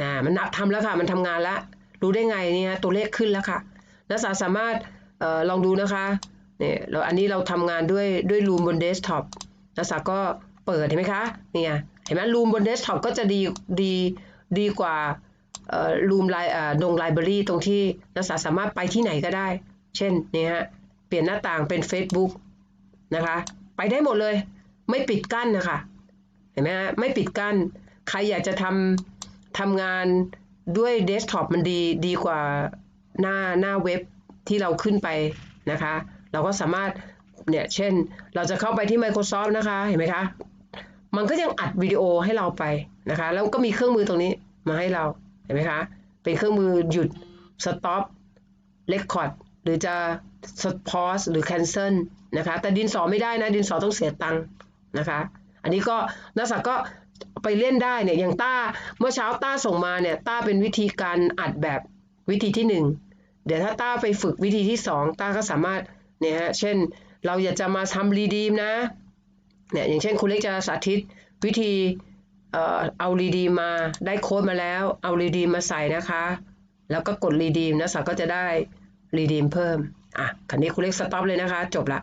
อ่ามันนับทำแล้วค่ะ มันทำงานแล้วรู้ได้ไงเนี่ยตัวเลขขึ้นแล้วค่ะนักศึกษาสามารถเอ่อลองดูนะคะเนี่ยเราอันนี้เราทำงานด้วยด้วยรูมบนเดสก์ท็อปนักศึกษาก็เปิดเห็นไหมคะเนี่ยเห็นไหมรูมบนเดสก์ท็อปก็จะดีดีดีกว่าเอ่อรูมไลเอ่อดงไลบรารีตรงที่นักศึกษาสามารถไปที่ไหนก็ได้ เช่นเนี่ยฮะเปลี่ยนหน้าต่างเป็น Facebook นะคะ ไปได้หมดเลย ไม่ปิดกั้นนะคะ เห็นไหมฮะไม่ปิดกั้น ใครอยากจะทำ ทำงานด้วยเดสก์ท็อปมันดีดีกว่าหน้าหน้าเว็บที่เราขึ้นไปนะคะ เราก็สามารถเนี่ยเช่นเราจะเข้าไปที่ Microsoft นะคะเห็นไหมคะ มันก็ยังอัดวิดีโอให้เราไปนะคะ แล้วก็มีเครื่องมือตรงนี้มาให้เราเห็นไหมคะเป็นเครื่องมือหยุด stop record หรือจะ pause หรือ cancel นะคะ แต่ดินสอไม่ได้นะ ดินสอต้องเสียตังค์นะคะ อันนี้ก็นักศึกษาก็ ไปเล่นได้เนี่ยอย่างต้าเมื่อเช้าต้าส่งมาเนี่ยต้าเป็นวิธีการอัดแบบวิธีที่หนึ่งเดี๋ยวถ้าต้าไปฝึกวิธีที่สองต้าก็สามารถเนี่ยฮะเช่นเราอยากจะมาทำรีดีมนะเนี่ยอย่างเช่นคุณเล็กจะสาธิตวิธีเอ่อเอารีดีมมาได้โค้ดมาแล้ว เอารีดีมมาใส่นะคะ แล้วก็กดรีดีมนักศึกษาก็จะได้รีดีมเพิ่มอะคันนี้คุณเล็กสต็อปเลยนะคะ จบละ